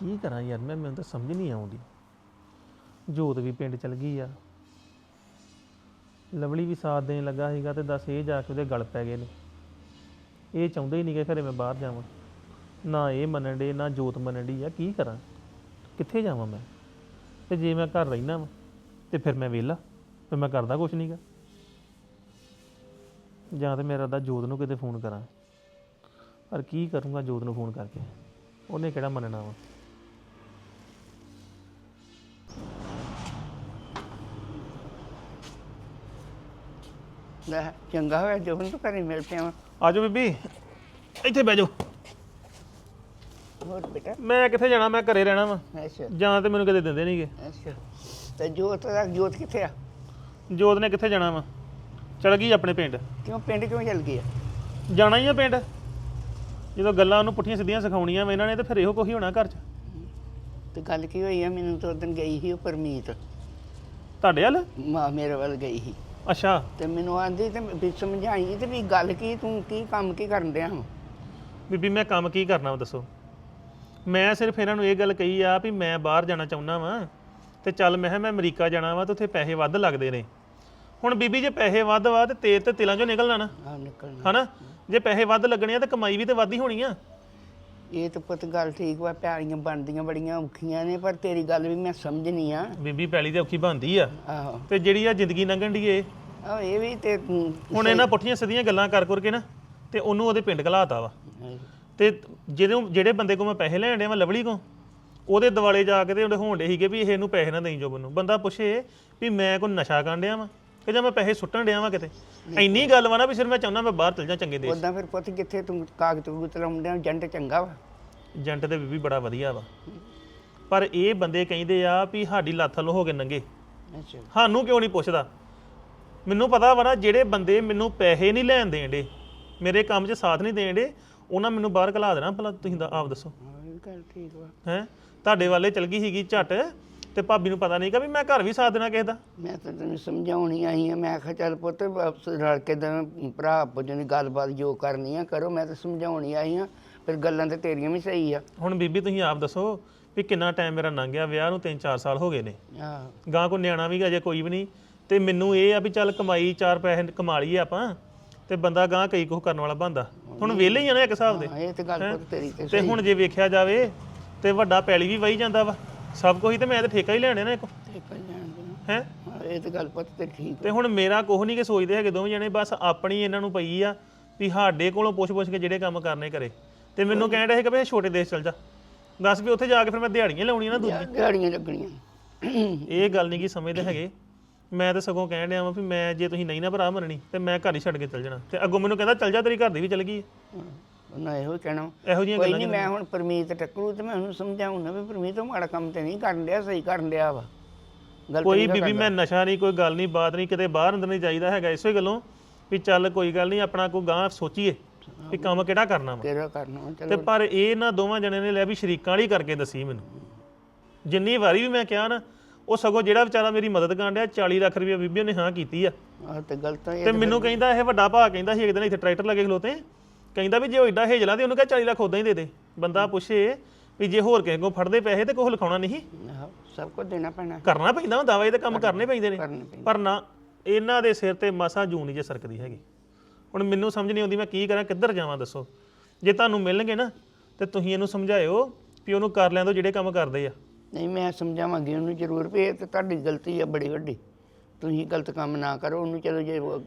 ਕੀ ਕਰਾਂ ਯਾਰ? ਮੈਂ, ਮੈਨੂੰ ਤਾਂ ਸਮਝ ਨਹੀਂ ਆਉਂਦੀ। ਜੋਤ ਵੀ ਪਿੰਡ ਚਲ ਗਈ ਆ। ਲਵਲੀ ਵੀ ਸਾਥ ਦੇਣ ਲੱਗਾ ਸੀਗਾ ਤੇ ਦੱਸ ਇਹ ਜਾ ਕੇ ਉਹਦੇ ਗਲ ਪੈ ਗਏ ਨੇ। ਇਹ ਚਾਹੁੰਦੇ ਹੀ ਨਹੀਂ ਕਿ ਘਰੇ ਮੈਂ ਬਾਹਰ ਜਾਵਾਂ। ਨਾ ਇਹ ਮੰਨਣ ਦੇ ਨਾ ਜੋਤ ਮੰਨਣ ਦੀ ਆ, ਕੀ ਕਰਾਂ? ਕਿੱਥੇ ਜਾਵਾਂ ਮੈਂ? ਤੇ ਜੇ ਮੈਂ ਘਰ ਰਹਿਣਾ ਵਾ, ਤੇ ਫਿਰ ਮੈਂ ਵਿਹਲਾ, ਫਿਰ ਮੈਂ ਕਰਦਾ ਕੁਛ ਨਹੀਂਗਾ ਜਾਂ ਤੇ ਮੇਰਾ ਦਾ ਜੋਤ ਨੂੰ ਕਿਤੇ ਫੋਨ ਕਰਾਂ। ਪਰ ਕੀ ਕਰੂੰਗਾ ਜੋਤ ਨੂੰ ਫੋਨ ਕਰਕੇ? ਉਹਨੇ ਕਿਹੜਾ ਮੰਨਣਾ ਵਾ? ਲੈ ਚੰਗਾ ਹੋਇਆ ਜੋ ਹੁਣ ਤੂੰ ਘਰੇ ਮਿਲ ਪਿਆ ਵਾਂ। ਆਜੋ ਬੀਬੀ ਇੱਥੇ ਬਹਿ ਜਾਓ। ਹੋਰ ਬੇਟਾ? ਮੈਂ ਕਿੱਥੇ ਜਾਣਾ ਮੈਂ ਘਰੇ ਰਹਿਣਾ ਵਾ। ਅੱਛਾ। ਜਾਂ ਤੇ ਮੈਨੂੰ ਕਿਤੇ ਦਿੰਦੇ ਨਹੀਂਗੇ। ਅੱਛਾ। ਤੇ ਜੋਤ ਦਾ ਜੋਤ ਕਿੱਥੇ ਆ? ਜੋਤ ਨੇ ਕਿੱਥੇ ਜਾਣਾ ਵਾ? ਚਲ ਗਈ ਆਪਣੇ ਪਿੰਡ। ਕਿਉਂ ਪਿੰਡ ਕਿਉਂ ਚਲ ਗਈ ਆ? ਜਾਣਾ ਹੀ ਆ ਪਿੰਡ। ਜਦੋਂ ਗੱਲਾਂ ਉਹਨੂੰ ਪੁੱਠੀਆਂ ਸਿੱਧੀਆਂ ਸਿਖਾਉਣੀਆਂ ਵਾ ਇਹਨਾਂ ਨੇ ਤੇ ਫਿਰ ਇਹੋ ਕੁਛ ਹੀ ਹੋਣਾ ਘਰ 'ਚ। ਤੇ ਗੱਲ ਕੀ ਹੋਈ ਆ? ਮੈਨੂੰ ਤਾਂ ਉਦੋਂ ਗਈ ਸੀ ਉਹ ਪਰਮੀਤ। ਤੁਹਾਡੇ ਵੱਲ? ਮਾਂ ਮੇਰੇ ਵੱਲ ਗਈ ਸੀ। ਅੱਛਾ। ਤੇ ਮੈਨੂੰ ਆਂਦੀ ਤੇ ਵੀ ਸਮਝਾਈ ਤੇ ਵੀ ਗੱਲ ਕੀ ਤੂੰ ਕੀ ਕੰਮ ਕੀ ਕਰਨ ਡਿਆ ਹਾਂ ਬੀਬੀ ਮੈਂ ਕੰਮ ਕੀ ਕਰਨਾ ਵਾ ਦੱਸੋ? ਮੈਂ ਸਿਰਫ ਇਹਨਾਂ ਨੂੰ ਇਹ ਗੱਲ ਕਹੀ ਆ ਵੀ ਮੈਂ ਬਾਹਰ ਜਾਣਾ ਚਾਹੁੰਦਾ ਵਾਂ ਤੇ ਚੱਲ ਮੈਂ ਕਿਹਾ ਮੈਂ ਅਮਰੀਕਾ ਜਾਣਾ ਵਾ ਤੇ ਉੱਥੇ ਪੈਸੇ ਵੱਧ ਲੱਗਦੇ ਨੇ। ਹੁਣ ਬੀਬੀ ਜੇ ਪੈਸੇ ਵੱਧ ਵਾ ਤੇ ਤੇਲ ਤੇ ਤਿਲਾਂ ਚੋਂ ਨਿਕਲਣਾ ਨਾ। ਆ ਨਿਕਲਣਾ। ਹਨਾ? ਜੇ ਪੈਸੇ ਵੱਧ ਲੱਗਣੇ ਆ ਤੇ ਕਮਾਈ ਵੀ ਤੇ ਵੱਧ ਹੀ ਹੋਣੀ ਆ। ਇਹ ਤਾਂ ਪੁੱਤ ਗੱਲ ਠੀਕ ਵਾ ਪਿਆਰੀਆਂ ਬਣਦੀਆਂ ਬੜੀਆਂ ਔਖੀਆਂ ਨੇ ਪਰ ਤੇਰੀ ਗੱਲ ਵੀ ਮੈਂ ਸਮਝਣੀ ਆ ਬੀਬੀ ਪੈਲੀ ਤੇ ਔਖੀ ਬਣਦੀ ਆ। ਆਹੋ। ਤੇ ਜਿਹੜੀ ਆ ਜ਼ਿੰਦਗੀ ਲੰਘਣ ਦੀ ਏ ਆਹੋ ਇਹ ਵੀ ਤੇ ਤੂੰ- ਹੁਣ ਇਹਨਾਂ ਪੁੱਠੀਆਂ ਸਿੱਧੀਆਂ ਗੱਲਾਂ ਕਰ ਕਰਕੇ ਨਾ ਤੇ ਉਹਨੂੰ ਉਹਦੇ ਪਿੰਡ ਘਲਾਤਾ ਵਾ। ਤੇ ਜਿਹੜੇ ਜਿਹੜੇ ਬੰਦੇ ਕੋ ਮੈਂ ਪੈਸੇ ਲੈਣ ਡਿਆ ਮੈਂ ਲਵਲੀ ਕੋ ਉਹਦੇ ਦਿਵਾਲੇ ਜਾ ਕੇ ਤੇ ਉਹਦੇ ਹੋਣ ਡੇ ਸੀਗੇ ਵੀ ਇਹ ਇਹਨੂੰ ਪੈਸੇ ਨਾ ਦੇਈ ਜੋਬਨ ਨੂੰ। ਬੰਦਾ ਪੁੱਛੇ ਵੀ ਮੈਂ ਕੋਈ ਨਸ਼ਾ ਕਰਨ ਡਿਆ ਵਾਂ? ਕਿ ਜਾਂ ਮੈਂ ਪੈਸੇ ਸੁੱਟਣ ਡਿਆ ਵਾਂ ਕਿਤੇ ਇੰਨੀ ਗੱਲ ਵਾ ਨਾ ਵੀ ਸਿਰ ਮੈਂ ਚਾਹੁੰਦਾ ਮੈਂ ਬਾਹਰ ਚਲ ਜਾ ਚੰਗੇ ਦੇਸ਼। ਉਦਾਂ ਫਿਰ ਪੁੱਤ ਕਿੱਥੇ ਤੂੰ ਕਾਗਜ਼ ਕੂਗਜ਼ ਲਾਉਂਦੇ ਜੰਟ ਚੰਗਾ ਵਾ। ਏਜੰਟ ਦੇ ਬੀਬੀ ਬੜਾ ਵਧੀਆ ਵਾ। ਪਰ ਇਹ ਬੰਦੇ ਕਹਿੰਦੇ ਆ ਵੀ ਸਾਡੀ ਲੱਥ ਲੋ ਹੋ ਕੇ ਨੰਗੇ। ਅੱਛਾ। ਸਾਨੂੰ ਕਿਉਂ ਨਹੀਂ ਪੁੱਛਦਾ? ਮੈਨੂੰ ਪਤਾ ਵਾ ਨਾ ਜਿਹੜੇ ਬੰਦੇ ਮੈਨੂੰ ਪੈਸੇ ਨਹੀਂ ਲੈਣ ਦੇਣਦੇ ਮੇਰੇ ਕੰਮ 'ਚ ਸਾਥ ਨਹੀਂ ਦੇਣਦੇ ਉਹਨਾਂ ਮੈਨੂੰ ਬਾਹਰ ਘਲਾ ਦੇਣਾ ਭਲਾ ਤੁਸੀਂ ਦਾ ਆਪ ਦੱਸੋ। ਹਾਂ ਇਹ ਗੱਲ ਠੀਕ ਵਾ। ਹੈ? ਤੁਹਾਡੇ ਵਾਲੇ ਚਲ ਗਈ ਸੀਗੀ ਝਟ। ਤੇ ਭਾਬੀ ਨੂੰ ਪਤਾ ਨਹੀਂ ਕਿ ਵੀ ਮੈਂ ਘਰ ਵੀ ਸਾਥ ਦੇਣਾ ਕਿਸੇ ਦਾ? ਮੈਂ ਤਾਂ ਤੈਨੂੰ ਸਮਝਾਉਣੀ ਆਈ ਆ ਮੈਂ ਕਿਹਾ ਚੱਲ ਪੁੱਤ ਵਾਪਸ ਰਲ ਕੇ ਦੋਵੇਂ ਭਰਾ ਪੁੱਜਣ ਦੀ ਗੱਲਬਾਤ ਜੋ ਕਰਨੀ ਆ ਕਰੋ ਮੈਂ ਤਾਂ ਸਮਝਾਉਣੀ ਆਈ ਆ ਫਿਰ ਗੱਲਾਂ ਤੇ ਤੇਰੀਆਂ ਵੀ ਸਹੀ ਆ। ਹੁਣ ਬੀਬੀ ਤੁਸੀਂ ਆਪ ਦੱਸੋ ਵੀ ਕਿੰਨਾ ਟਾਈਮ ਮੇਰਾ ਲੰਘ ਗਿਆ ਵਿਆਹ ਨੂੰ 3-4 ਸਾਲ ਹੋ ਗਏ ਨੇ। ਆਹ ਗਾਂ ਕੋ ਨਿਆਣਾ ਵੀ ਅਜੇ ਕੋਈ ਵੀ ਨਹੀਂ ਤੇ ਮੈਨੂੰ ਇਹ ਆ ਵੀ ਚੱਲ ਕਮਾਈ ਚਾਰ ਪੈਸੇ ਕਮਾ ਲਈਏ ਆਪਾਂ ਤੇ ਬੰਦਾ ਗਾਂ ਕਈ ਕੁਝ ਕਰਨ ਵਾਲਾ ਬੰਦਾ ਹੁਣ ਵਿਹਲੇ ਹੀ ਆ ਨਾ ਇੱਕ ਹਿਸਾਬ ਦੇ। ਹਾਂ, ਇਹ ਤੇ ਗੱਲ ਪੁੱਤ ਤੇਰੀ ਤੇ ਤੇ ਹੁਣ ਜੇ ਵੇਖਿਆ ਜਾਵੇ ਤੇ ਵੱਡਾ ਪੈਲੀ ਵੀ ਵਹੀ ਜਾਂਦਾ ਵਾ। ਸਭ ਕੁਝ ਤੇ ਮੈਂ ਤੇ ਠੇਕਾ ਹੀ ਲੈਣੇ ਨਾ ਇੱਕ। ਤੇ ਪੈ ਜਾਣਦੇ ਹੈ? ਹਾਂ ਇਹ ਤੇ ਗੱਲ ਪੁੱਤ ਤੇ ਠੀਕ ਤੇ ਹੁਣ ਮੇਰਾ ਕੁਝ ਨਹੀਂ ਕਿ ਸੋਚਦੇ ਹੈਗੇ ਦੋਵੇਂ ਜਣੇ ਬਸ ਆਪਣੀ ਇਹਨਾਂ ਨੂੰ ਪਈ ਆ ਵੀ ਸਾਡੇ ਕੋਲੋਂ ਪੁੱਛ-ਪੁੱਛ ਕੇ ਜਿਹੜੇ ਕੰਮ ਕਰਨੇ ਕਰੇ। ਤੇ ਮੈਨੂੰ ਕਹਿਣ ਰਿਹਾ ਕਿ ਵੀ ਛੋਟੇ ਦੇਸ਼ ਚਲ ਜਾ। ਦੱਸ ਵੀ ਉੱਥੇ ਜਾ ਕੇ ਫਿਰ ਮੈਂ ਦਿਹਾੜੀਆਂ ਲਾਉਣੀਆਂ ਨਾ ਦੂਜੀ ਦਿਹਾੜੀਆਂ ਲੱਗਣੀਆਂ। ਇਹ ਗੱਲ ਨਹੀਂ ਕੀ ਸਮਝਦੇ ਹੈਗੇ। ਮੈਂ ਤਾਂ ਸਗੋਂ ਕਹਿਣ ਡਿਆ ਵਾਂ ਵੀ ਮੈਂ ਜੇ ਤੁਸੀਂ ਨਹੀਂ ਨਾ ਭਰਾ ਮੰਨਣੀ ਤੇ ਮੈਂ ਘਰ ਹੀ ਛੱਡ ਕੇ ਚਲ ਜਾਣਾ। ਤੇ ਅੱਗੋਂ ਮੈਨੂੰ ਕਹਿੰਦਾ ਚਲ ਜਾ ਤੇਰੀ ਘਰ ਦੀ ਵੀ ਚਲ ਗਈ ਹੈ। ਉਹਨਾਂ ਇਹੋ ਹੀ ਕਹਿਣਾ ਇਹੋ ਜਿਹੀਆਂ ਕੋਈ ਗੱਲਾਂ ਨਹੀਂ ਮੈਂ ਹੁਣ ਪਰਮੀਤ ਟੱਕਰੂ ਤੇ ਮੈਂ ਉਹਨੂੰ ਸਮਝਾਉਣਾ ਵੀ ਪਰਮੀਤ ਉਹ ਮਾੜਾ ਕੰਮ ਤੇ ਨਹੀਂ ਕਰਨ ਡਿਆ ਸਹੀ ਕਰਨ ਡਿਆ ਵਾ। ਗਲਤ ਕੋਈ ਨਹੀਂ ਬੀਬੀ ਮੈਂ ਨਸ਼ਾ ਨਹੀਂ ਕੋਈ ਗੱਲ ਨਹੀਂ ਬਾਤ ਨਹੀਂ ਕਿਤੇ ਬਾਹਰ ਅੰਦਰ ਨਹੀਂ ਜਾਈਦਾ ਹੈਗਾ ਇਸੇ ਗੱਲੋਂ ਵੀ ਚੱਲ ਕੋਈ ਗੱਲ ਨਹੀਂ ਆਪਣਾ ਕੋਈ ਗਾਂ ਸੋਚੀਏ ਵੀ ਕੰਮ ਕਿਹੜਾ ਕਰਨਾ ਵਾ। ਤੇਰਾ ਕਰਨਾ ਵਾ, ਤੇ ਚਲੋ ਪਰ ਇਹ ਨਾ ਦੋਵਾਂ ਜਣਿਆਂ ਨੇ ਲੈ ਵੀ ਸ਼ਰੀਕਾਂ ਵਾਲੀ ਕਰਕੇ ਦੱਸੀ ਮੈਨੂੰ। ਜਿੰਨੀ ਵਾਰੀ ਵੀ ਮੈਂ ਕਿਹਾ ਨਾ ਉਹ ਸਗੋਂ ਜਿਹੜਾ ਵਿਚਾਰਾ ਮੇਰੀ ਮਦਦ ਕਰਨ ਡਿਆ 40 ਲੱਖ ਰੁਪਏ ਬੀਬੀ ਨੇ ਹਾਂ ਕੀਤੀ ਆ। ਆਹ ਤੇ ਗਲਤ ਹੈ ਤੇ ਮੈਨੂੰ ਕਹਿੰਦਾ ਇਹ ਵੱਡਾ ਭਾ ਕਹਿੰਦਾ ਸੀ ਇੱਕ ਦਿਨ ਇੱਥੇ ਟਰੈਕਟਰ ਲੱਗੇ ਖਲੋਤੇ। ਕਹਿੰਦਾ ਵੀ ਜੇ ਉਹ ਏਡਾ ਹੇਜਲਾ ਤੇ ਉਹਨੂੰ ਕਹ 40 ਲੱਖ ਉਦਾਂ ਹੀ ਦੇ ਦੇ। ਬੰਦਾ ਪੁੱਛੇ ਵੀ ਜੇ ਹੋਰ ਕਿਸੇ ਕੋਲ ਫੜਦੇ ਪੈਸੇ ਤੇ ਕੋਹ ਲਿਖਾਉਣਾ ਨਹੀਂ? ਆਹੋ, ਸਭ ਕੁਝ ਦੇਣਾ ਪੈਣਾ। ਕਰਨਾ ਪੈਂਦਾ ਹੁੰਦਾ ਵਾ ਇਹ ਤੇ ਕੰਮ ਕਰਨੇ ਪੈਂਦੇ ਨੇ। ਕਰਨਾ ਪੈਂਦਾ। ਪਰ ਨਾ ਇਹਨਾਂ ਦੇ ਸਿਰ ਤੇ ਮਸਾ ਜੂਨ ਨਹੀਂ ਜੇ ਸਰਕਦੀ ਹੈਗੀ। ਹੁਣ ਮੈਨੂੰ ਸਮਝ ਨਹੀਂ ਆਉਂਦੀ ਮੈਂ ਕੀ ਕਰਾਂ ਕਿੱਧਰ ਜਾਵਾਂ ਦੱਸੋ? ਜੇ ਤੁਹਾਨੂੰ ਮਿਲਣਗੇ ਨਾ ਤੇ ਤੁਸੀਂ ਇਹਨੂੰ ਸਮਝਾਇਓ ਵੀ ਉਹਨੂੰ ਕਰ ਲੈਣ ਦਿਓ ਜਿਹੜੇ ਕੰਮ ਕਰਦੇ ਆ। ਨਹੀਂ ਮੈਂ ਸਮਝਾਵਾਂਗੀ ਉਹਨੂੰ ਜ਼ਰੂਰ ਵੀ ਇਹ ਤੇ ਤੁਹਾਡੀ ਗਲਤੀ ਆ ਬੜੀ ਵੱਡੀ। ਤੁਸੀਂ ਗਲਤ ਕੰਮ ਨਾ ਕਰੋ ਉਹਨੂੰ ਚਲੋ ਜੇ ਉਹ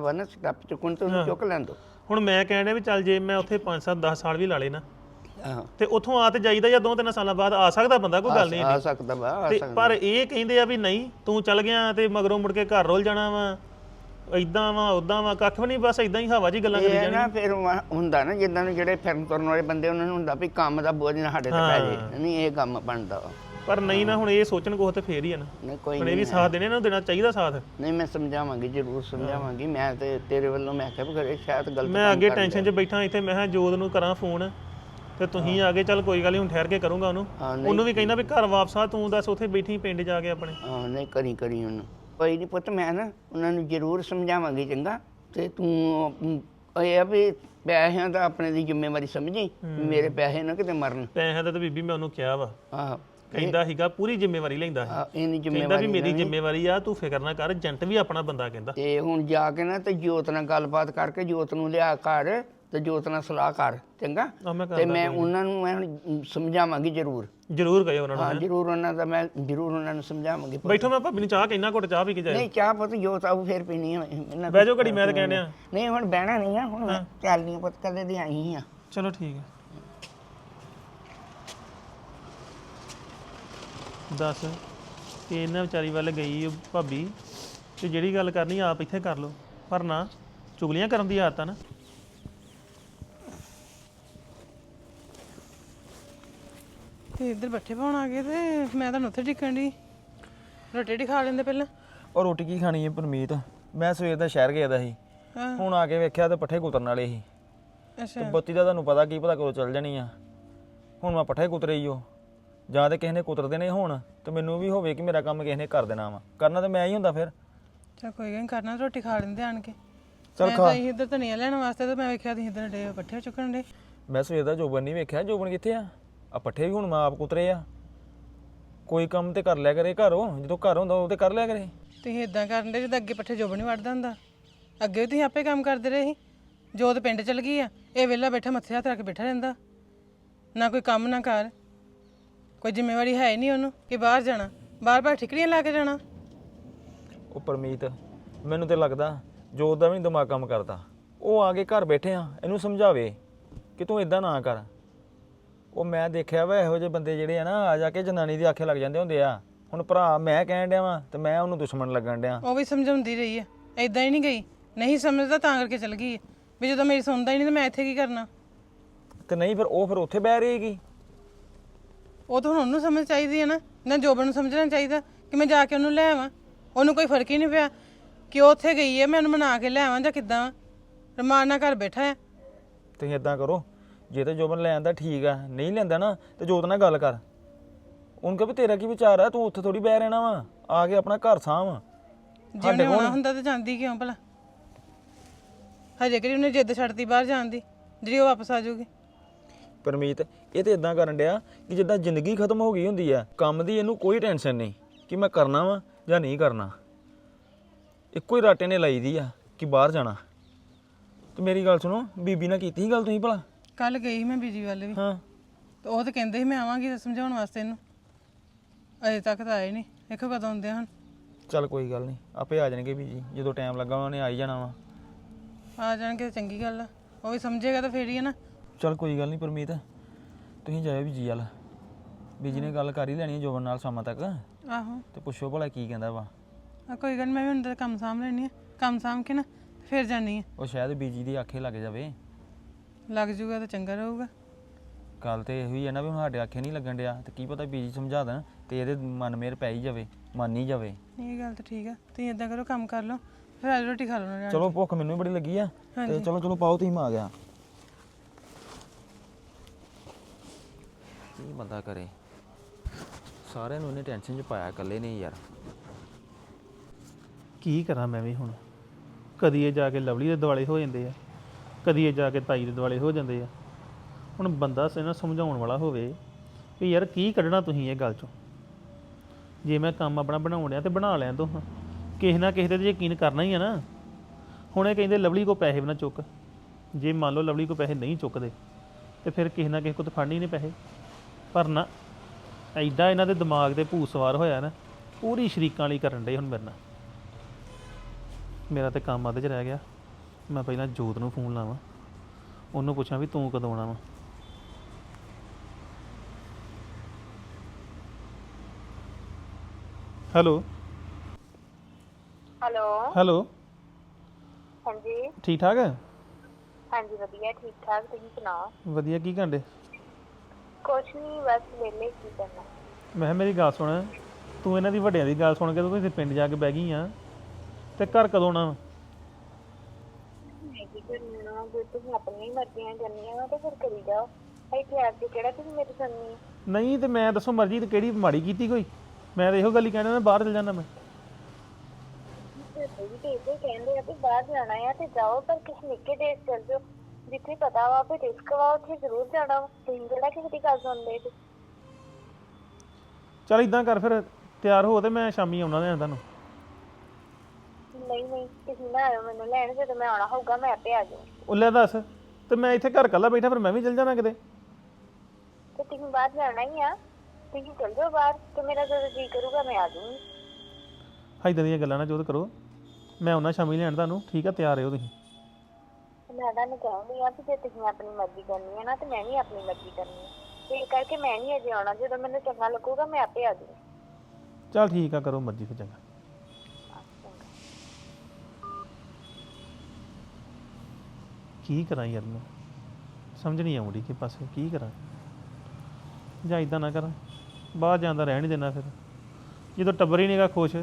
ਵਾ ਨਾ ਸਟੈਪ ਚੁੱਕਣ ਤੇ ਉਹਨੂੰ ਚੁੱਕ ਲੈਣ ਦਿਓ। ਹੁਣ ਮੈਂ ਕਹਿਣ ਡਿਆ ਵੀ ਚੱਲ ਜੇ ਮੈਂ ਉੱਥੇ 5 7 10 ਸਾਲ ਵੀ ਲਾ ਲੇ ਨਾ ਆਹੋ ਤੇ ਉੱਥੋਂ ਆ ਤੇ ਜਾਈਦਾ ਜਾਂ ਦੋ ਤਿੰਨ ਸਾਲਾਂ ਬਾਅਦ ਆ ਸਕਦਾ ਬੰਦਾ ਕੋਈ ਗੱਲ ਨਹੀਂ ਆ ਸਕਦਾ ਵਾ ਆ ਤੇ ਸਕਦਾ। ਪਰ ਇਹ ਕਹਿੰਦੇ ਆ ਵੀ ਨਹੀਂ ਤੂੰ ਚੱਲ ਗਿਆ ਤੇ ਮਗਰੋਂ ਮੁੜ ਕੇ ਘਰ ਰੋਲ ਜਾਣਾ ਵਾ ਇਦਾਂ ਵਾ ਉਦਾਂ ਵਾ ਕੱਖ ਵੀ ਨਹੀਂ ਬਸ ਇਦਾਂ ਹੀ ਹਵਾ ਜੀ ਗੱਲਾਂ ਕਰੀ ਇਹ ਜਾਣੀ ਨਾ ਫਿਰ ਵਾ- ਹੁੰਦਾ ਨਾ ਜਿੱਦਾਂ ਨੂੰ ਜਿਹੜੇ ਫਿਰਨ ਤੁਰਨ ਵਾਲੇ ਬੰਦੇ ਉਹਨਾਂ ਨੂੰ ਹੁੰਦਾ ਵੀ ਕੰਮ ਦਾ ਬੋਝ ਨਾ ਸਾਡੇ ਤੇ ਪੈ ਜੇ ਨਹੀਂ ਇਹ ਕੰਮ ਬਣਦਾ ਵਾ। ਪਰ ਨਹੀਂ ਨਾ ਹੁਣ ਇਹ ਸੋਚਣ ਕੋ ਤੇ ਫੇਰ ਹੀ ਆ ਨਾ। ਨਹੀਂ ਕੋਈ ਹੁਣ ਇਹ ਵੀ ਸਾਥ ਦੇਣੇ ਇਹਨਾਂ ਨੂੰ ਦੇਣਾ ਚਾਹੀਦਾ ਸਾਥ। ਨਹੀਂ ਮੈਂ ਸਮਝਾਵਾਂਗੀ ਜ਼ਰੂਰ ਸਮਝਾਵਾਂਗੀ। ਮੈਂ ਤੇ ਤੇਰੇ ਵੱਲੋਂ ਮੈਂ ਕਿਹਾ ਵੀ ਸ਼ਾਇਦ ਗਲਤ ਮੈਂ ਅੱਗੇ ਟੈਨਸ਼ਨ 'ਚ ਬੈਠਾ ਇੱਥੇ ਮੈਂ ਕਿਹਾ ਜੋਤ ਨੂੰ ਕਰਾਂ ਫੋਨ ਤੇ ਤੁਸੀਂ ਆ ਗਏ ਚੱਲ ਕੋਈ ਗੱਲ ਨਹੀਂ ਹੁਣ ਠਹਿਰ ਕੇ ਕਰੂੰਗਾ ਉਹਨੂੰ। ਹਾਂ ਨਹੀਂ। ਉਹਨੂੰ ਵੀ ਕਹਿੰਦਾ ਵੀ ਘਰ ਵਾਪਸ ਆ ਤੂੰ ਦੱਸ ਉੱਥੇ ਬੈਠੀ ਪਿੰਡ ਜਾ ਕੇ ਆਪਣੇ। ਹਾਂ ਨਹੀਂ ਕਰੀ ਕਰੀ ਉਹਨੂੰ। ਕੋਈ ਨਹੀਂ ਪੁੱਤ ਮੈਂ ਨਾ ਉਹਨਾਂ ਨੂੰ ਜ਼ਰੂਰ ਸਮਝਾਵਾਂਗੀ ਚੰਗਾ। ਤੇ ਤੂੰ ਅਮ, ਇਹ ਆ ਵੀ ਪੈਸਿਆਂ ਦਾ ਆਪਣੇ ਦੀ ਜ਼ਿੰਮੇਵਾਰੀ ਸਮਝੀ ਮੇਰੇ ਪੈਸੇ ਨਾ ਕਿਤੇ ਮਰਨ। ਪੈਸਿਆਂ ਦਾ ਤਾਂ ਬੀਬੀ ਮੈਂ ਉਹਨੂੰ ਕਿਹਾ ਵਾ। ਆਹ ਕਹਿੰਦਾ ਸੀਗਾ ਪੂਰੀ ਜ਼ਿੰਮੇਵਾਰੀ ਲੈਂਦਾ ਸੀ। ਇਹਨੀ ਕਹਿੰਦਾ ਜ਼ਿੰਮੇਵਾਰੀ ਮੇਰੀ ਜ਼ਿੰਮੇਵਾਰੀ ਆ ਤੂੰ ਫਿਕਰ ਨਾ ਕਰ ਏਜੰਟ ਵੀ ਆਪਣਾ ਬੰਦਾ ਕਹਿੰਦਾ। ਤੇ ਹੁਣ ਜਾ ਕੇ ਨਾ ਤੇ ਜੋਤ ਨਾਲ ਗੱਲਬਾਤ ਕਰਕੇ ਜੋਤ ਨੂੰ ਲਿਆ ਘਰ ਤੇ ਜੋਤ ਨਾਲ ਸਲਾਹ ਕਰ ਚੰਗਾ? ਮੈਂ ਤੇ ਕਰਦਾ ਮੈਂ ਉਹਨਾਂ ਨੂੰ ਮੈਂ ਹੁਣ ਸਮਝਾਵਾਂਗੀ ਜ਼ਰੂਰ। ਜ਼ਰੂਰ ਗਏ ਉਹਨਾਂ ਨੂੰ ਹਾਂ ਜ਼ਰੂਰ ਉਹਨਾਂ ਦਾ ਮੈਂ ਜ਼ਰੂਰ ਉਹਨਾਂ ਨੂੰ ਸਮਝਾਵਾਂਗੀ। ਬੈਠੋ ਮੈਂ ਭਾਬੀ ਨੂੰ ਚਾਹ ਕਿੰਨਾ ਘੁੱਟ ਚਾਹ ਪੀ ਕੇ ਜਾਏ ਨਹੀਂ ਚਾਹ ਪੁੱਤ ਜੋਤ ਆਊ ਫੇਰ ਪੀਣੀ ਹੈ ਇਹਨਾਂ ਬਹਿ ਜਾਓ ਘੜੀ ਮੈਂ ਤਾਂ ਕਹਿਣ ਡਿਆ। ਨਹੀਂ ਹੁਣ ਬਹਿਣਾ ਨਹੀਂ ਆ ਹੁਣ ਮੈਂ ਚੱਲਨੀ ਪੁੱਤ ਕਦੇ ਦੀ ਆਈ ਆ। ਚਲੋ ਠੀਕ ਹੈ ਦੱਸ ਤੇ ਇਹਨਾਂ ਵਿਚਾਰੀ ਵੱਲ ਗਈ ਉਹ ਭਾਬੀ ਤੇ ਜਿਹੜੀ ਗੱਲ ਕਰਨੀ ਆਪ ਇੱਥੇ ਕਰ ਲਓ ਪਰ ਨਾ ਚੁਗਲੀਆਂ ਕਰਨ ਦੀ ਆਦਤ ਆ ਨਾ। ਤੇ ਇੱਧਰ ਬੱਠੇ ਪਾਉਣ ਆ ਗਏ ਤੇ ਮੈਂ ਤੁਹਾਨੂੰ ਉੱਥੇ ਟਿਕਣ ਦੀ ਰੋਟੀ ਟੀ ਖਾ ਲੈਂਦੇ ਪਹਿਲਾਂ? ਉਹ ਰੋਟੀ ਕੀ ਖਾਣੀ ਹੈ ਪਰਮੀਤ? ਮੈਂ ਸਵੇਰ ਦਾ ਸ਼ਹਿਰ ਗਿਆ ਦਾ ਸੀ। ਹਾਂ। ਹੁਣ ਆ ਕੇ ਵੇਖਿਆ ਤੇ ਪੱਠੇ ਕੁਤਰਨ ਵਾਲੇ ਸੀ। ਤੇ ਅੱਛਾ ਬੱਤੀ ਦਾ ਤੁਹਾਨੂੰ ਪਤਾ ਕੀ ਪਤਾ ਕਦੋਂ ਚੱਲ ਜਾਣੀ ਆ। ਹੁਣ ਮੈਂ ਪੱਠੇ ਕੁਤਰੇ ਹੀ ਹੋ ਜਾਂ ਤੇ ਕਿਸੇ ਨੇ ਕੁਤਰ ਦੇਣੇ ਹੁਣ ਤੇ ਮੈਨੂੰ ਵੀ ਹੋਵੇ ਕਿ ਮੇਰਾ ਕੰਮ ਕਿਸੇ ਨੇ ਕਰ ਦੇਣਾ ਵਾ। ਕਰਨਾ ਤਾਂ ਮੈਂ ਹੀ ਹੁੰਦਾ ਫਿਰ। ਚਾ ਕੋਈ ਗੱਲ ਨੀ ਕਰਨਾ ਰੋਟੀ ਖਾ ਲੈਂਦੇ ਆਣ ਕੇ। ਚੱਲ ਮੈਂ ਖਾ। ਤਾਂ ਅਸੀਂ ਇੱਧਰ ਧਨੀਆ ਲੈਣ ਵਾਸਤੇ ਤਾਂ ਮੈਂ ਵੇਖਿਆ ਤੁਸੀਂ ਇੱਧਰ ਡੇ ਪੱਠੇ ਚੁੱਕਣ ਦੇ ਮੈਂ ਸਵੇਰ ਦਾ ਜੋਬਨ ਨਹੀਂ ਵੇਖਿਆ ਜੋਬਨ ਕਿੱਥੇ ਆ? ਆ ਪੱਠੇ ਵੀ ਹੁਣ ਮੈਂ ਆਪ ਕੁਤਰੇ ਆ। ਕੋਈ ਕੰਮ ਤੇ ਕਰ ਲਿਆ ਕਰੇ ਘਰੋਂ ਜਦੋਂ ਘਰ ਹੁੰਦਾ ਉਹ ਤੇ ਕਰ ਲਿਆ ਕਰੇ। ਤੁਸੀਂ ਇਦਾਂ ਕਰਨ ਦੇ ਜਿੱਦਾਂ ਅੱਗੇ ਪੱਠੇ ਜੋਬ ਨਹੀਂ ਵੜਦਾ ਹੁੰਦਾ। ਅੱਗੇ ਵੀ ਤੁਸੀਂ ਆਪੇ ਕੰਮ ਕਰਦੇ ਰਹੇ ਸੀ। ਜੋਤ ਪਿੰਡ ਚਲ ਗਈ ਆ ਇਹ ਵਿਹਲਾ ਬੈਠਾ ਮੱਥੇ ਹੱਥ ਰੱਖ ਕੇ ਬੈਠਾ ਰਹਿੰਦਾ। ਨਾ ਕੋਈ ਕੰਮ ਨਾ ਕਰ ਕੋਈ ਜ਼ਿੰਮੇਵਾਰੀ ਹੈ ਹੀ ਨਹੀਂ ਉਹਨੂੰ ਕਿ ਬਾਹਰ ਜਾਣਾ ਬਾਹਰ ਠਿਕਰੀਆਂ ਲਾ ਕੇ ਜਾਣਾ। ਉਹ ਪਰਮੀਤ ਮੈਨੂੰ ਤੇ ਲੱਗਦਾ ਜੋਤ ਦਾ ਵੀ ਨੀ ਦਿਮਾਗ ਕੰਮ ਕਰਦਾ। ਉਹ ਆ ਕੇ ਘਰ ਬੈਠੇ ਆ ਇਹਨੂੰ ਸਮਝਾਵੇ ਕਿ ਤੂੰ ਇਦਾਂ ਨਾ ਕਰ। ਉਹ ਮੈਂ ਦੇਖਿਆ ਵਾ ਇਹੋ ਜਿਹੇ ਬੰਦੇ ਜਿਹੜੇ ਆ ਨਾ ਆ ਜਾ ਕੇ ਜਨਾਨੀ ਦੀ ਆਖੇ ਲੱਗ ਜਾਂਦੇ ਹੁੰਦੇ ਆ। ਹੁਣ ਭਰਾ ਮੈਂ ਕਹਿਣ ਡਿਆ ਵਾਂ ਤੇ ਮੈਂ ਉਹਨੂੰ ਦੁਸ਼ਮਣ ਲੱਗਣ ਡਿਆ। ਉਹ ਵੀ ਸਮਝਾਉਂਦੀ ਰਹੀ ਹੈ ਐਦਾਂ ਹੀ ਨਹੀਂ ਗਈ। ਨਹੀਂ ਸਮਝਦਾ ਤਾਂ ਕਰਕੇ ਚਲ ਗਈ ਹੈ। ਵੀ ਜਦੋਂ ਮੇਰੀ ਸੁਣਦਾ ਹੀ ਨਹੀਂ ਤਾਂ ਮੈਂ ਇੱਥੇ ਕੀ ਕਰਨਾ? ਤੇ ਨਹੀਂ ਫਿਰ ਉਹ ਫਿਰ ਉੱਥੇ ਬਹਿ ਰਹੇਗੀ ਉਹ ਤਾਂ ਹੁਣ ਉਹਨੂੰ ਸਮਝ ਚਾਹੀਦੀ ਹੈ ਨਾ ਨਾ ਜੋਬਨ ਨੂੰ ਸਮਝਣਾ ਚਾਹੀਦਾ ਕਿ ਮੈਂ ਜਾ ਕੇ ਉਹਨੂੰ ਲੈ ਆਵਾਂ। ਉਹਨੂੰ ਕੋਈ ਫ਼ਰਕ ਹੀ ਨਹੀਂ ਪਿਆ ਕਿ ਉਹ ਉੱਥੇ ਗਈ ਹੈ ਮੈਂ ਉਹਨੂੰ ਮਨਾ ਕੇ ਲੈ ਆਵਾਂ ਜਾਂ ਕਿੱਦਾਂ। ਰਮਾਨ ਨਾਲ ਘਰ ਬੈਠਾ ਹੈ। ਤੁਸੀਂ ਇਦਾਂ ਕਰੋ ਜੇ ਤੇ ਜੋਬਨ ਲੈ ਆਂਦਾ ਠੀਕ ਆ ਨਹੀਂ ਲੈਂਦਾ ਨਾ ਤੇ ਜੋਤ ਨਾਲ ਗੱਲ ਕਰ। ਉਹਨੂੰ ਕਹੇ ਵੀ ਤੇਰਾ ਕੀ ਵਿਚਾਰ ਆ ਤੂੰ ਉੱਥੇ ਥੋੜੀ ਬਹਿ ਰਹਿਣਾ ਵਾ ਆ ਕੇ ਆਪਣਾ ਘਰ ਸਾਂਭ। ਜੇ ਉਹਨੇ ਆਉਣਾ ਹੁੰਦਾ ਤਾਂ ਜਾਂਦੀ ਕਿਉਂ ਭਲਾ? ਹਜੇ ਕਿਹੜੀ ਉਹਨੇ ਜਿੱਦ ਛੱਡਤੀ ਬਾਹਰ ਜਾਣ ਦੀ ਜਿਹੜੀ ਉਹ ਵਾਪਸ ਆ ਜਾਊਗੀ। ਪਰਮੀਤ ਇਹ ਤੇ ਇਦਾਂ ਕਰਨ ਡਿਆ ਕਿ ਜਿੱਦਾਂ ਜ਼ਿੰਦਗੀ ਖਤਮ ਹੋ ਗਈ ਹੁੰਦੀ ਆ ਕੰਮ ਦੀ ਇਹਨੂੰ ਕੋਈ ਟੈਨਸ਼ਨ ਨਹੀਂ ਕਿ ਮੈਂ ਕਰਨਾ ਵਾ ਜਾਂ ਨਹੀਂ ਕਰਨਾ। ਇੱਕੋ ਹੀ ਰਾਟੇ ਨੇ ਲਾਈ ਦੀ ਆ ਕਿ ਬਾਹਰ ਜਾਣਾ। ਤੇ ਮੇਰੀ ਗੱਲ ਸੁਣੋ ਬੀਬੀ ਨਾਲ ਕੀਤੀ ਸੀ ਗੱਲ ਤੁਸੀਂ ਭਲਾ? ਕੱਲ ਗਈ ਸੀ ਮੈਂ ਬੀਜੀ ਵੱਲ ਵੀ। ਹਾਂ। ਤੇ ਉਹ ਤਾਂ ਕਹਿੰਦੇ ਸੀ ਮੈਂ ਆਵਾਂਗੀ ਤਾਂ ਸਮਝਾਉਣ ਵਾਸਤੇ ਇਹਨੂੰ। ਅਜੇ ਤੱਕ ਤਾਂ ਆਏ ਨਹੀਂ ਦੇਖੋ ਕਦੋਂ ਆਉਂਦੇ ਆ ਹੁਣ ਚੱਲ ਕੋਈ ਗੱਲ ਨਹੀਂ ਆਪੇ ਆ ਜਾਣਗੇ ਬੀਜੀ ਜਦੋਂ ਟਾਈਮ ਲੱਗਾ ਉਹਨੇ ਆ ਹੀ ਜਾਣਾ ਵਾ। ਆ ਜਾਣਗੇ ਤਾਂ ਚੰਗੀ ਗੱਲ ਆ। ਉਹ ਵੀ ਸਮਝੇਗਾ ਤਾਂ ਫੇਰ ਹੀ ਹੈ ਨਾ। ਚੱਲ ਕੋਈ ਗੱਲ ਨਹੀਂ ਪਰਮੀਤ ਤੁਸੀਂ ਜਾਇਓ ਬੀਜੀ ਵੱਲ। ਬੀਜੀ ਨੇ ਗੱਲ ਕਰ ਹੀ ਲੈਣੀ ਹੈ ਜੋਬਨ ਨਾਲ ਸ਼ਾਮਾਂ ਤੱਕ। ਆਹੋ। ਤੇ ਪੁੱਛੋ ਭਲਾ ਕੀ ਕਹਿੰਦਾ ਵਾ। ਆ ਕੋਈ ਗੱਲ ਨੀ, ਮੈਂ ਵੀ ਅੰਦਰ ਕੰਮ ਸਾਂਭ ਲੈਣੀ ਆ ਕੰਮ ਸਾਂਭ ਕੇ ਨਾ ਫੇਰ ਜਾਣੀ ਆ ਉਹ ਸ਼ਾਇਦ ਬੀਜੀ ਦੀ ਆਖੇ ਲੱਗ ਜਾਵੇ। ਲੱਗ ਜੂਗਾ ਤਾਂ ਚੰਗਾ ਰਹੂਗਾ। ਗੱਲ ਤੇ ਇਹੋ ਹੀ ਹੈ ਨਾ ਵੀ ਹੁਣ ਸਾਡੇ ਆਖੇ ਨਹੀਂ ਲੱਗਣ ਡਿਆ। ਤੇ ਕੀ ਪਤਾ ਬੀਜੀ ਸਮਝਾ ਦੇਣ ਤੇ ਇਹਦੇ ਮਨ ਮੇਰ ਪੈ ਹੀ ਜਾਵੇ ਮੰਨ ਹੀ ਜਾਵੇ। ਇਹ ਗੱਲ ਤਾਂ ਠੀਕ ਆ। ਤੁਸੀਂ ਇਦਾਂ ਕਰੋ ਕੰਮ ਕਰ ਲਓ। ਫਿਰ ਅੱਜ ਰੋਟੀ ਖਾ ਲਓ ਨਾਲੇ ਚਲੋ ਭੁੱਖ ਮੈਨੂੰ ਵੀ ਬੜੀ ਲੱਗੀ ਆ। ਤੇ ਚਲੋ ਚਲੋ ਪਾਓ ਤੁਸੀਂ ਮੈਂ ਆ ਗਿਆ। ਕੀ ਬੰਦਾ ਕਰੇ? ਸਾਰਿਆਂ ਨੂੰ ਇਹਨੇ ਟੈਨਸ਼ਨ 'ਚ ਪਾਇਆ, ਇਕੱਲੇ ਨਹੀਂ ਯਾਰ। ਕੀ ਕਰਾਂ ਮੈਂ ਵੀ ਹੁਣ? ਕਦੀ ਇਹ ਜਾ ਕੇ ਲਵਲੀ ਦੇ ਦਿਵਾਲੇ ਹੋ ਜਾਂਦੇ ਆ, ਕਦੀ ਇਹ ਜਾ ਕੇ ਤਾਈ ਦੇ ਦਿਵਾਲੇ ਹੋ ਜਾਂਦੇ ਆ। ਹੁਣ ਬੰਦਾ ਸੇ ਨਾ ਸਮਝਾਉਣ ਵਾਲਾ ਹੋਵੇ ਵੀ ਯਾਰ ਕੀ ਕੱਢਣਾ ਤੁਸੀਂ ਇਹ ਗੱਲ ਚੋਂ? ਜੇ ਮੈਂ ਕੰਮ ਆਪਣਾ ਬਣਾਉਣ ਡਿਆ ਤੇ ਬਣਾ ਲੈਣ ਦੋ ਕਿਸੇ ਨਾ ਕਿਸੇ ਤੇ ਯਕੀਨ ਕਰਨਾ ਹੀ ਆ ਨਾ। ਹੁਣ ਇਹ ਕਹਿੰਦੇ ਲਵਲੀ ਕੋ ਪੈਸੇ ਵੀ ਨਾ ਚੁੱਕ। ਜੇ ਮੰਨ ਲਓ ਲਵਲੀ ਕੋ ਪੈਸੇ ਨਹੀਂ ਚੁੱਕਦੇ, ਤੇ ਫਿਰ ਕਿਸੇ ਨਾ ਕਿਸੇ ਕੋ ਤਾਂ ਫੜਨੇ ਹੀ ਨਹੀਂ ਪੈਸੇ। ਪਰ ਨਾ ਐਡਾ ਇਹਨਾਂ ਦੇ ਦਿਮਾਗ ਤੇ ਭੂ ਸਵਾਰ ਹੋਇਆ ਨਾ ਪੂਰੀ ਸ਼ਰੀਕਾਂ ਵਾਲੀ ਕਰਨ ਡੇ ਹੁਣ ਮੇਰੇ ਨਾਲ। ਮੇਰਾ ਤੇ ਕੰਮ ਅੱਧ 'ਚ ਰਹਿ ਗਿਆ। ਮੈਂ ਪਹਿਲਾਂ ਜੋਤ ਨੂੰ ਫੋਨ ਲਾਵਾਂ। ਉਹਨੂੰ ਪੁੱਛਾਂ ਵੀ ਤੂੰ ਕਦੋਂ ਆਉਣਾ ਵਾ। ਹੈਲੋ। ਹੈਲੋ। ਹੈਲੋ। ਹਾਂਜੀ। ਠੀਕ ਠਾਕ ਹੈ? ਹਾਂਜੀ ਵਧੀਆ। ਠੀਕ ਠਾਕ। ਤੁਸੀਂ ਸੁਣਾਓ? ਵਧੀਆ। ਕੀ ਘੰਟੇ ਕੁਛ ਨਹੀਂ ਬਸ ਵਿਹਲੇ ਕੀ ਕਰਨਾ। ਮੈਂ ਕਿਹਾ ਮੇਰੀ ਗੱਲ ਸੁਣ ਤੂੰ ਇਹਨਾਂ ਦੀ ਵੱਡਿਆਂ ਦੀ ਗੱਲ ਸੁਣ ਕੇ ਤੂੰ ਇੱਥੇ ਪਿੰਡ ਜਾ ਕੇ ਬਹਿ ਗਈ ਆ। ਤੇ ਘਰ ਕਦੋਂ ਆਉਣਾ ਵਾ? ਮੈਂ ਕੀ ਕਰਨਾ ਜੇ ਤੁਸੀਂ ਆਪਣੀਆਂ ਹੀ ਮਰਜ਼ੀਆਂ ਕਰਨੀਆਂ ਵਾ ਤਾਂ ਫਿਰ ਕਰੀ ਜਾਓ। ਇੱਥੇ ਆ ਕੇ ਕਿਹੜਾ ਤੁਸੀਂ ਮੇਰੀ ਸੁਣਨੀ? ਹੈ? ਨਹੀਂ ਤੇ ਮੈਂ ਦੱਸੋ ਮਰਜ਼ੀ ਤੇ ਕਿਹੜੀ ਮਾੜੀ ਕੀਤੀ ਕੋਈ? ਮੈਂ ਤਾਂ ਇਹੋ ਗੱਲ ਹੀ ਕਹਿਣਾ ਮੈਂ ਬਾਹਰ ਚਲ ਜਾਣਾ ਮੈਂ। ਤੇ ਤੁਸੀਂ ਤੇ ਇਹੋ ਹੀ ਕਹਿੰਦੇ ਆ ਵੀ ਬਾਹਰ ਜਾਣਾ ਆ ਤੇ ਜਾਓ ਪਰ ਕਿਸ ਨਿੱਕੇ ਦੇਸ਼ ਚਲ ਜਾਓ। ਜਿੱਥੇ ਪਤਾ ਵਾ ਵੀ ਰਿਸਕ ਵਾ ਉੱਥੇ ਜ਼ਰੂਰ ਜਾਣਾ ਵਾ। ਤੁਸੀਂ ਕਿਹੜਾ ਕਿਸੇ ਦੀ ਗੱਲ ਸੁਣਦੇ ਜੀ? ਚੱਲ ਇਦਾਂ ਕਰ ਫਿਰ ਤਿਆਰ ਹੋ ਤੇ ਮੈਂ ਸ਼ਾਮੀ ਆਉਣਾ ਲੈਣ ਤੁਹਾਨੂੰ। ਨਹੀਂ ਨਹੀਂ ਤੁਸੀਂ ਨਾ ਆਇਓ ਮੈਨੂੰ ਲੈਣ ਜਦੋਂ ਮੈਂ ਆਉਣਾ ਹੋਊਗਾ ਮੈਂ ਆਪੇ ਆ ਜਾਊਂ ਉਹ ਲੈ ਦੱਸ ਤੇ ਮੈਂ ਇੱਥੇ ਘਰ ਕੱਲਾ ਬੈਠਾ ਫਿਰ ਮੈਂ ਵੀ ਚੱਲ ਜਾਣਾ ਕਿਤੇ? ਤੇ ਤੁਸੀਂ ਬਾਹਰ ਜਾਣਾ ਹੀ ਆ। ਤੁਸੀਂ ਚੱਲ ਜਾਓ ਬਾਹਰ ਤੇ ਮੇਰਾ ਜਦੋਂ ਜੀ ਕਰੂਗਾ ਮੈਂ ਆ ਜਾਊਂਗੀ। ਇਦਾਂ ਦੀਆਂ ਗੱਲਾਂ ਨਾ ਜੋਤ ਕਰੋ। ਮੈਂ ਆਉਣਾ ਸ਼ਾਮੀ ਲੈਣ ਤੁਹਾਨੂੰ ਠੀਕ ਆ ਤਿਆਰ ਰਹੋ ਤੁਸੀਂ। ਮੈਂ ਤੁਹਾਨੂੰ ਕਹਾਂਗੀ ਆ ਕਿ ਜੇ ਤੁਸੀਂ ਆਪਣੀ ਮਰਜ਼ੀ ਕਰਨੀ ਹੈ ਨਾ ਤੇ ਮੈਂ ਵੀ ਆਪਣੀ ਮਰਜ਼ੀ ਕਰਨੀ ਹੈ। ਤੇ ਇਹ ਕਰਕੇ ਮੈਂ ਨਹੀਂ ਅਜੇ ਆਉਣਾ ਜਦੋਂ ਮੈਨੂੰ ਚੰਗਾ ਲੱਗੂਗਾ ਮੈਂ ਆਪੇ ਆ ਜਾਊਂਗੀ। ਚੱਲ ਠੀਕ ਆ ਕਰੋ ਮਰਜ਼ੀ ਫਿਰ ਚੰਗਾ। ਕੀ ਕਰਾਂ ਯਾਰ ਮੈਂ? ਸਮਝ ਨਹੀਂ ਆਉਂਦੀ ਕਿ ਪਾਸੇ ਕੀ ਕਰਾਂ। ਜਾਂ ਇਦਾਂ ਨਾ ਕਰਾਂ ਬਾਹਰ ਜਾਂਦਾ ਰਹਿਣ ਨਹੀਂ ਦੇਣਾ ਫਿਰ। ਜਦੋਂ ਟੱਬਰ ਹੀ ਨਹੀਂਗਾ ਖੁਸ਼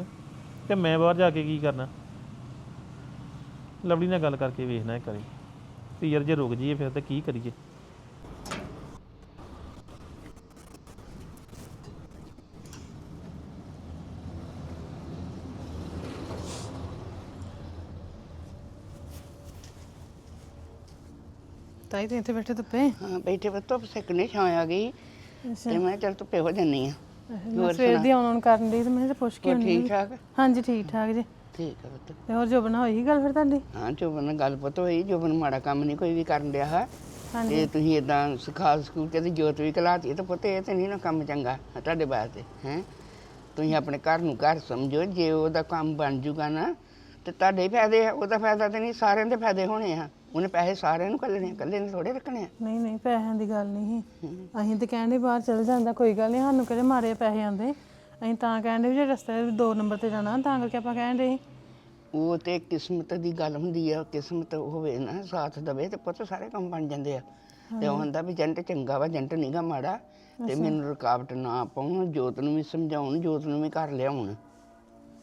ਤੇ ਮੈਂ ਬਾਹਰ ਜਾ ਕੇ ਕੀ ਕਰਨਾ? ਲਵਲੀ ਨਾਲ ਗੱਲ ਕਰਕੇ ਵੇਖਣਾ ਇੱਕ ਵਾਰੀ। ਵੀ ਯਾਰ ਜੇ ਰੁਕ ਜਾਈਏ ਫਿਰ ਤਾਂ ਕੀ ਕਰੀਏ? ਤਾਈ ਤੇ ਇੱਥੇ ਬੈਠੇ ਧੁੱਪੇ? ਹਾਂ ਬੈਠੇ ਬਸ ਧੁੱਪ ਸੇਕਣੇ ਛਾਂ ਆ ਗਈ। ਤੇ ਮੈਂ ਚੱਲ ਧੁੱਪੇ ਹੋ ਜੰਨੀ ਆ ਮੈਂ ਸਵੇਰ ਦੀ ਆਉਣ ਆਉਣ ਕਰਨ ਦੀ ਤੇ ਮੈਂ ਕਿਹਾ ਪੁੱਛ ਕੇ ਹੋਰ ਆਉਂਦੀ ਠੀਕ ਠਾਕ? ਹਾਂਜੀ ਠੀਕ ਠਾਕ ਜੀ। ਠੀਕ ਪੁੱਤ। ਤੇ ਹੋਰ ਜੋ ਬਣਾ ਹੋਈ ਗੱਲ ਫਿਰ ਤੁਹਾਡੀ? ਹਾਂ ਜੋਬਨ ਨਾਲ ਗੱਲ ਪੁੱਤ ਹੋਈ ਜੋਬਨ ਮਾੜਾ ਕੰਮ ਨਹੀਂ ਕੋਈ ਵੀ ਕਰਨ ਡਿਆ ਹੈ। ਹਾਂਜੀ। ਤੇ ਤੁਸੀਂ ਇਦਾਂ ਸਿਖਾ ਸਕੂਲ ਤੇ ਜੋਤ ਵੀ ਕਲਾਤੀ ਤੇ ਪੁੱਤ ਇਹ ਤੇ ਨਹੀਂ ਨਾ ਕੰਮ ਚੰਗਾ ਤੁਹਾਡੇ ਵਾਸਤੇ ਹੈ। ਤੁਸੀਂ ਆਪਣੇ ਘਰ ਨੂੰ ਘਰ ਸਮਝੋ ਜੇ ਉਹਦਾ ਕੰਮ ਬਣ ਜੂਗਾ ਨਾ ਤੇ ਤੁਹਾਡੇ ਹੀ ਫਾਇਦੇ ਆ ਉਹਦਾ ਫਾਇਦਾ ਤੇ ਨਹੀਂ ਸਾਰਿਆਂ ਦੇ ਫਾਇਦੇ ਹੋਣੇ ਆ। ਉਹਨੇ ਪੈਸੇ ਸਾਰਿਆਂ ਨੂੰ ਕੱਢਣੇ ਇਕੱਲੇ ਨੇ ਥੋੜੇ ਰੱਖਣੇ ਆ। ਨਹੀਂ ਨਹੀਂ ਪੈਸਿਆਂ ਦੀ ਗੱਲ ਨਹੀਂ ਸੀ। ਅਸੀਂ ਤੇ ਕਹਿੰਦੇ ਬਾਹਰ ਚਲ ਜਾਂਦਾ ਕੋਈ ਗੱਲ ਨਹੀਂ ਸਾਨੂੰ ਕਿਹੜੇ ਮਾਰੇ ਪੈਸੇ ਆਉਂਦੇ। ਅਸੀਂ ਤਾਂ ਕਹਿੰਦੇ ਵੀ ਜੇ ਰਸਤੇ ਦੋ ਨੰਬਰ ਤੇ ਜਾਣਾ ਤਾਂ ਕਰਕੇ ਆਪਾਂ ਕਹਿੰਦੇ ਸੀ। ਉਹ ਤੇ ਕਿਸਮਤ ਦੀ ਗੱਲ ਹੁੰਦੀ ਆ ਕਿਸਮਤ ਹੋਵੇ ਨਾ ਸਾਥ ਦਵੇ ਤੇ ਪੁੱਤ ਸਾਰੇ ਕੰਮ ਬਣ ਜਾਂਦੇ ਆ। ਤੇ ਉਹ ਹੁੰਦਾ ਵੀ ਜੰਟ ਚੰਗਾ ਵਾ ਜੰਟ ਨੀਗਾ ਮਾੜਾ ਤੇ ਮੈਨੂੰ ਰੁਕਾਵਟ ਨਾ ਪਾਉਣ ਜੋਤ ਨੂੰ ਵੀ ਸਮਝਾਉਣ ਜੋਤ ਨੂੰ ਵੀ ਘਰ ਲਿਆਉਣ।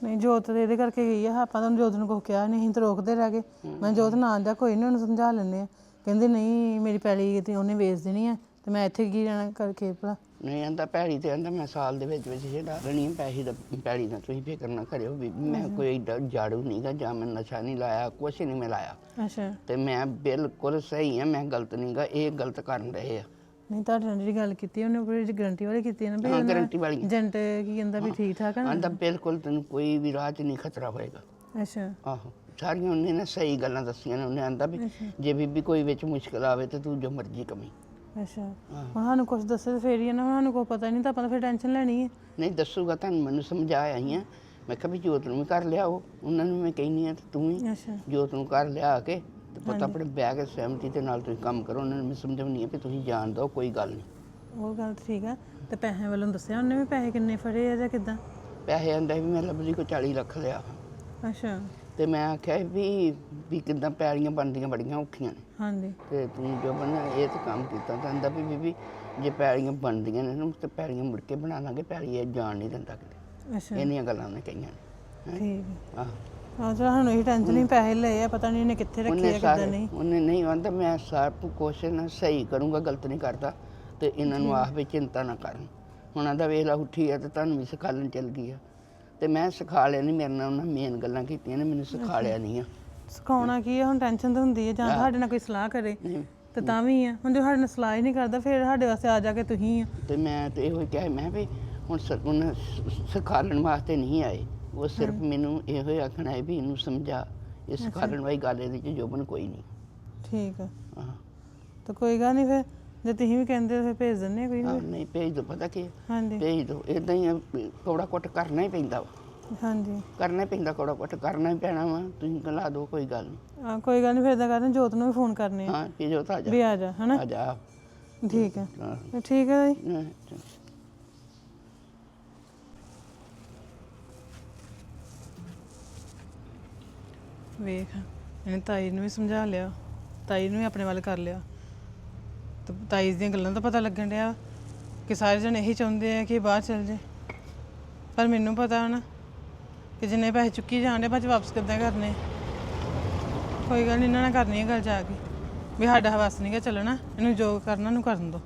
ਨਹੀਂ ਜੋਤ ਦੇ ਇਹਦੇ ਕਰਕੇ ਗਈ ਆ ਆਪਾਂ ਤਾਂ ਜੋਤ ਨੂੰ ਕੁਛ ਕਿਹਾ ਨਹੀਂ ਅਸੀਂ ਤਾਂ ਰੋਕਦੇ ਰਹਿ ਗਏ। ਮੈਂ ਜੋਤ ਨਾ ਆਂਦਾ ਕੋਈ ਨਹੀਂ ਉਹਨੂੰ ਸਮਝਾ ਲੈਂਦੇ ਆ। ਕਹਿੰਦੇ ਨਹੀਂ ਮੇਰੀ ਪੈਲੀ ਤੇ ਉਹਨੇ ਵੇਚ ਦੇਣੀ ਆ ਤੇ ਮੈਂ ਇੱਥੇ ਕੀ ਰਹਿਣਾ ਕਰਕੇ ਭਲਾ? ਨਹੀਂ ਆਂਦਾ ਪੈੜੀ ਤੇ ਆਂਦਾ ਮੈਂ ਸਾਲ ਦੇ ਵਿੱਚ ਵਿੱਚ ਲੈਣੀ ਆ ਪੈਸੇ ਦਾ ਪੈੜੀ ਦਾ ਤੁਸੀਂ ਫਿਕਰ ਨਾ ਕਰਿਓ ਵੀ ਮੈਂ ਕੋਈ ਏਡਾ ਜਾੜੂ ਨਹੀਂਗਾ ਜਾਂ ਮੈਂ ਨਸ਼ਾ ਨਹੀਂ ਲਾਇਆ ਕੁਛ ਨਹੀਂ ਮੈਂ ਲਾਇਆ। ਅੱਛਾ। ਤੇ ਮੈਂ ਬਿਲਕੁਲ ਸਹੀ ਆ ਮੈਂ ਗਲਤ ਨਹੀਂਗਾ ਇਹ ਗਲਤ ਕਰਨ ਰਹੇ ਆ। ਨਹੀਂ ਤੁਹਾਡੇ ਨਾਲ ਜਿਹੜੀ ਗੱਲ ਕੀਤੀ ਉਹਨੇ ਪੂਰੀ ਗਰੰਟੀ ਵਾਲੀ ਕੀਤੀ ਨਾ ਵੀ ਹਾਂ ਗਰੰਟੀ ਵਾਲੀ ਏਜੰਟ ਕੀ ਕਹਿੰਦਾ ਵੀ ਠੀਕ ਠਾਕ ਆ ਨਾ? ਆਂਦਾ ਬਿਲਕੁਲ ਤੈਨੂੰ ਕੋਈ ਵੀ ਰਾਹ 'ਚ ਨਹੀਂ ਖਤਰਾ ਹੋਏਗਾ। ਅੱਛਾ। ਆਹੋ ਸਾਰੀਆਂ ਉਹਨੇ ਨਾ ਸਹੀ ਗੱਲਾਂ ਦੱਸੀਆਂ ਨੇ ਉਹਨੇ ਆਂਦਾ ਵੀ ਜੇ ਬੀਬੀ ਕੋਈ ਵਿੱਚ ਮੁਸ਼ਕਲ ਆਵੇ ਤੇ ਤੂੰ ਜੋ ਮਰਜ਼ੀ ਕਮੀ। ਅੱਛਾ। ਹੁਣ ਸਾਨੂੰ ਕੁਝ ਦੱਸੇ ਤੇ ਫੇਰ ਹੀ ਆ ਨਾ ਹੁਣ ਸਾਨੂੰ ਕੋਈ ਪਤਾ ਨਹੀਂ ਤਾਂ ਆਪਾਂ ਤਾਂ ਫਿਰ ਟੈਨਸ਼ਨ ਲੈਣੀ ਹੈ ਨਹੀਂ ਦੱਸੂਗਾ ਤੁਹਾਨੂੰ ਮੈਨੂੰ ਸਮਝਾ ਆਈ ਆ। ਮੈਂ ਕਿਹਾ ਵੀ ਜੋਤ ਨੂੰ ਵੀ ਕਰ ਲਿਆਓ ਉਹਨਾਂ ਨੂੰ ਮੈਂ ਕਹਿੰਨੀ ਆ ਤੇ ਤੂੰ ਵੀ ਅੱਛਾ। ਜੋਤ ਨੂੰ ਕਰ ਲਿਆ ਕੇ ਤੇ ਪਤਾ ਆਪਣੇ ਬਹਿ ਕੇ ਸਹਿਮਤੀ ਦੇ ਨਾਲ ਤੁਸੀਂ ਕੰਮ ਕਰੋ ਉਹਨਾਂ ਨੂੰ ਮੈਂ ਸਮਝਾਉਣੀ ਆ ਵੀ ਤੁਸੀਂ ਜਾਣ ਦਿਓ ਕੋਈ ਗੱਲ ਨਹੀਂ। ਉਹ ਗੱਲ ਠੀਕ ਆ ਤੇ ਪੈਸੇ ਵੱਲੋਂ ਦੱਸਿਆ ਉਹਨੇ ਵੀ ਪੈਸੇ ਕਿੰਨੇ ਫੜੇ ਆ ਜਾਂ ਕਿਦਾਂ? ਪੈਸੇ ਆਂਦਾ ਵੀ ਮੈਂ ਲਵਲੀ ਕੋ 40 ਲੱਖ ਲਿਆ। ਅੱਛਾ। ਤੇ ਮੈਂ ਆਖਿਆ ਵੀ ਵੀ ਕਿਦਾਂ ਪੈੜੀਆਂ ਬਣਦੀਆਂ ਬੜੀਆਂ ਔਖੀਆਂ ਨੇ। ਹਾਂਜੀ। ਤੇ ਤੂੰ ਜੋ ਬਣਾ ਇਹ ਤੇ ਕੰਮ ਕੀਤਾ ਤਾਂ ਆਂਦਾ ਵੀ ਬੀਬੀ ਜੇ ਪੈੜੀਆਂ ਬਣਦੀਆਂ ਨੇ ਨਾ ਤੇ ਪੈੜੀਆਂ ਮੁੜ ਕੇ ਬਣਾ ਲਾਂਗੇ ਪੈੜੀ ਇਹ ਜਾਣ ਨਹੀਂ ਦਿੰਦਾ ਕਿਤੇ। ਅੱਛਾ। ਇੰਨੀਆਂ ਗੱਲਾਂ ਉਹਨੇ ਕਹੀਆਂ ਨੇ। ਠੀਕ। ਆਹ ਆ ਹਾਂ ਚਲੋ ਸਾਨੂੰ ਇਹ ਟੈਨਸ਼ਨ ਨਹੀਂ ਪੈਸੇ ਲਏ ਆ ਪਤਾ ਨਹੀਂ ਇਹਨੇ ਕਿੱਥੇ ਰੱਖੇ ਆ ਉਹਨੇ ਕਿੱਦਾਂ ਸਾਰੇ ਨਹੀਂ। ਉਹਨੇ ਨਹੀਂ ਆਂਦਾ ਮੈਂ ਸਭ ਕੋਸ਼ਿਸ਼ ਨਾਲ ਸਹੀ ਕਰੂੰਗਾ ਗਲਤ ਨਹੀਂ ਕਰਦਾ ਤੇ ਇਹਨਾਂ ਨੂੰ ਆਖ ਵੀ ਚਿੰਤਾ ਨਾ ਕਰਨ। ਹੁਣ ਆਂਦਾ ਵੇਲਾ ਉੱਠੀ ਆ ਤੇ ਤੁਹਾਨੂੰ ਵੀ ਸਿਖਾਲਣ ਚੱਲ ਗਈ ਆ। ਤੇ ਮੈਂ ਸਿਖਾ ਲਿਆ ਨਹੀਂ ਮੇਰੇ ਨਾਲ ਉਹਨਾਂ ਮੇਨ ਗੱਲਾਂ ਕੀਤੀਆਂ ਨੇ ਮੈਨੂੰ ਸਿਖਾ ਲਿਆ ਨਹੀਂ ਆ। ਸਿਖਾਉਣਾ ਕੀ ਆ ਹੁਣ ਟੈਨਸ਼ਨ ਤਾਂ ਹੁੰਦੀ ਹੈ ਜਾਂ ਸਾਡੇ ਨਾਲ ਕੋਈ ਸਲਾਹ ਕਰੇ ਨਹੀਂ। ਤੇ ਤਾਂ ਵੀ ਆ। ਹੁਣ ਜੇ ਸਾਡੇ ਨਾਲ ਸਲਾਹ ਹੀ ਨਹੀਂ ਕਰਦਾ ਫਿਰ ਸਾਡੇ ਵਾਸਤੇ ਆ ਜਾ ਕੇ ਤੁਸੀਂ ਆ। ਤੇ ਮੈਂ ਤੇ ਇਹੋ ਹੀ ਕਿਹਾ ਮੈਂ ਵੀ ਹੁਣ ਸ- ਉਹਨੇ ਸ- ਸਿਖਾਲਣ ਵਾਸਤੇ ਨਹੀਂ ਆਏ। ਉਹ ਸਿਰਫ ਮੈਨੂੰ ਇਹੋ ਹੀ ਆਖਣਾ ਹੈ ਵੀ ਇਹਨੂੰ ਸਮਝਾ। ਇਹ ਸਿਖਾਲਣ ਵਾਲੀ ਗੱਲ ਇਹਦੇ ਚ ਜੋਬਨ ਕੋਈ ਨਹੀਂ। ਠੀਕ ਆ। ਤਾਂ ਕੋਈ ਗੱਲ ਨਹੀਂ ਫਿਰ ਜੇ ਤੁਸੀਂ ਵੀ ਕਹਿੰਦੇ ਹੋ ਫਿਰ ਭੇਜ ਦਿੰਨੇ ਕੋਈ ਆਹ, ਨੀ। ਨਹੀਂ ਭੇਜ ਦੋ ਪਤਾ ਕੀ ਹੈ? ਹਾਂਜੀ। ਭੇਜ ਦੋ। ਇਦਾਂ ਹੀ ਆ, ਕੌੜਾ ਕੁੱਟ ਕਰਨਾ ਹੀ ਪੈਂਦਾ ਵਾ। ਹਾਂਜੀ। ਕਰਨਾ ਹੀ ਪੈਂਦਾ ਕੌੜਾ ਕੁੱਟ ਕਰਨਾ ਹੀ ਪੈਣਾ ਵਾ ਤੁਸੀਂ ਕਲਾ ਦੋ ਕੋਈ ਗੱਲ ਨਹੀਂ ਆ ਕੋਈ ਗੱਲ ਨਹੀਂ ਫਿਰ ਇਦਾਂ ਕਰਦੇ ਜੋਤ ਨੂੰ ਵੀ ਫੋਨ ਕਰਨੇ ਆ। ਹਾਂ ਕਿ ਜੋ ਤਾਂ ਆ ਜਾ। ਵੀ ਆ ਜਾ ਹਨਾ? ਆ ਜਾ। ਠੀਕ ਆ। ਹਾਂ, ਠੀਕ ਆ ਜੀ। ਹਾਂ, ਵੇਖ ਇਹਨੇ ਤਾਈ ਨੂੰ ਵੀ ਸਮਝਾ ਲਿਆ ਤਾਈ ਨੂੰ ਵੀ ਆਪਣੇ ਵੱਲ ਕਰ ਲਿਆ। ਤੇ ਤਾਈ ਦੀਆਂ ਗੱਲਾਂ ਦਾ ਪਤਾ ਲੱਗਣ ਡਿਆ ਕਿ ਸਾਰੇ ਜਣੇ ਇਹੀ ਚਾਹੁੰਦੇ ਆ ਕਿ ਇਹ ਬਾਹਰ ਚਲ ਜੇ ਪਰ ਮੈਨੂੰ ਪਤਾ ਨਾ ਕਿ ਜਿੰਨੇ ਪੈਸੇ ਚੁੱਕੀ ਜਾਣ ਜਾਂਦੇ ਬਾਅਦ 'ਚ ਵਾਪਸ ਕਿੱਦਾਂ ਕਰਨੇ। ਕੋਈ ਗੱਲ ਨਹੀਂ ਇਹਨਾਂ ਨਾਲ ਕਰਨੀ ਹੈ ਗੱਲ ਜਾ ਕੇ। ਵੀ ਸਾਡਾ ਹਵਸ ਨਹੀਂਗਾ ਚੱਲਣਾ, ਇਹਨੂੰ ਜੋ ਕਰਨਾ ਨੂੰ ਕਰਨ ਦੋ।